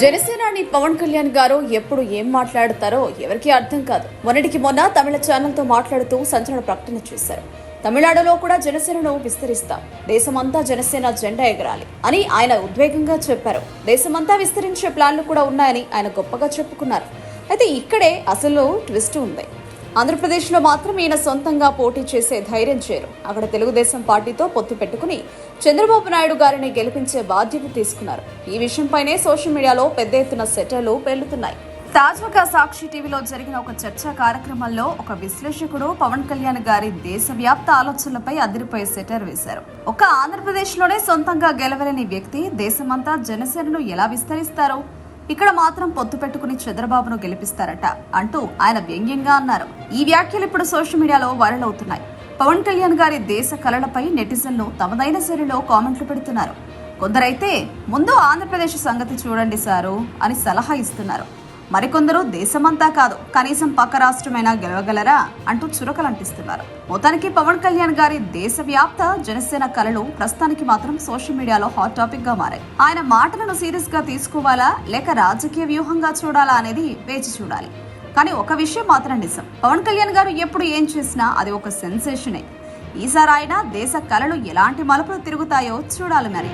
జనసేనాని పవన్ కళ్యాణ్ గారు ఎప్పుడు ఏం మాట్లాడతారో ఎవరికీ అర్థం కాదు. మొన్నటికి మొన్న తమిళ ఛానల్తో మాట్లాడుతూ సంచలన ప్రకటన చేశారు. తమిళనాడులో కూడా జనసేనను విస్తరిస్తాం. దేశమంతా జనసేన జెండా ఎగరాలి అని ఆయన ఉద్వేగంగా చెప్పారు. దేశమంతా విస్తరించే ప్లాన్లు కూడా ఉన్నాయని ఆయన గొప్పగా చెప్పుకున్నారు. అయితే ఇక్కడే అసలు ట్విస్ట్ ఉంది. ఆంధ్రప్రదేశ్లో మాత్రం ఈయన సొంతంగా పోటీ చేసే ధైర్యం చేరు. అక్కడ తెలుగుదేశం పార్టీతో పొత్తు పెట్టుకుని చంద్రబాబు నాయుడు గారిని గెలిపించే బాధ్యత తీసుకున్నారు. ఈ విషయంపైనే సోషల్ మీడియాలో పెద్ద ఎత్తున సెటర్లు పెళ్ళుతున్నాయి తాజాగా సాక్షి టీవీలో జరిగిన ఒక చర్చా కార్యక్రమంలో ఒక విశ్లేషకుడు పవన్ కళ్యాణ్ గారి దేశవ్యాప్త ఆలోచనలపై అదిరిపోయే సెటర్ వేశారు. ఒక ఆంధ్రప్రదేశ్లోనే సొంతంగా గెలవలేని వ్యక్తి దేశమంతా జనసేనను ఎలా విస్తరిస్తారు? ఇక్కడ మాత్రం పొత్తు పెట్టుకుని చంద్రబాబును గెలిపిస్తారట అంటూ ఆయన వ్యంగ్యంగా అన్నారు. ఈ వ్యాఖ్యలు ఇప్పుడు సోషల్ మీడియాలో వైరల్ అవుతున్నాయి. పవన్ కళ్యాణ్ గారి దేశ కళలపై నెటిజన్లు తమదైన శైలిలో కామెంట్లు పెడుతున్నారు. కొందరైతే ముందు ఆంధ్రప్రదేశ్ సంగతి చూడండి సారు అని సలహా ఇస్తున్నారు. మరికొందరు దేశమంతా కాదు కనీసం పక్క రాష్ట్రమైనా గెలవగలరా అంటూ చురకలంటిస్తున్నారు. మొత్తానికి పవన్ కళ్యాణ్ గారి దేశవ్యాప్త జనసేన కళలు ప్రస్తుతానికి మాత్రం సోషల్ మీడియాలో హాట్ టాపిక్గా మారాయి. ఆయన మాటలను సీరియస్గా తీసుకోవాలా లేక రాజకీయ వ్యూహంగా చూడాలా అనేది వేచి చూడాలి. కానీ ఒక విషయం మాత్రం నిజం పవన్ కళ్యాణ్ గారు ఎప్పుడు ఏం చేసినా అది ఒక సెన్సేషనే. ఈసారి ఆయన దేశ కళలు ఎలాంటి మలుపులు తిరుగుతాయో చూడాలి మరి.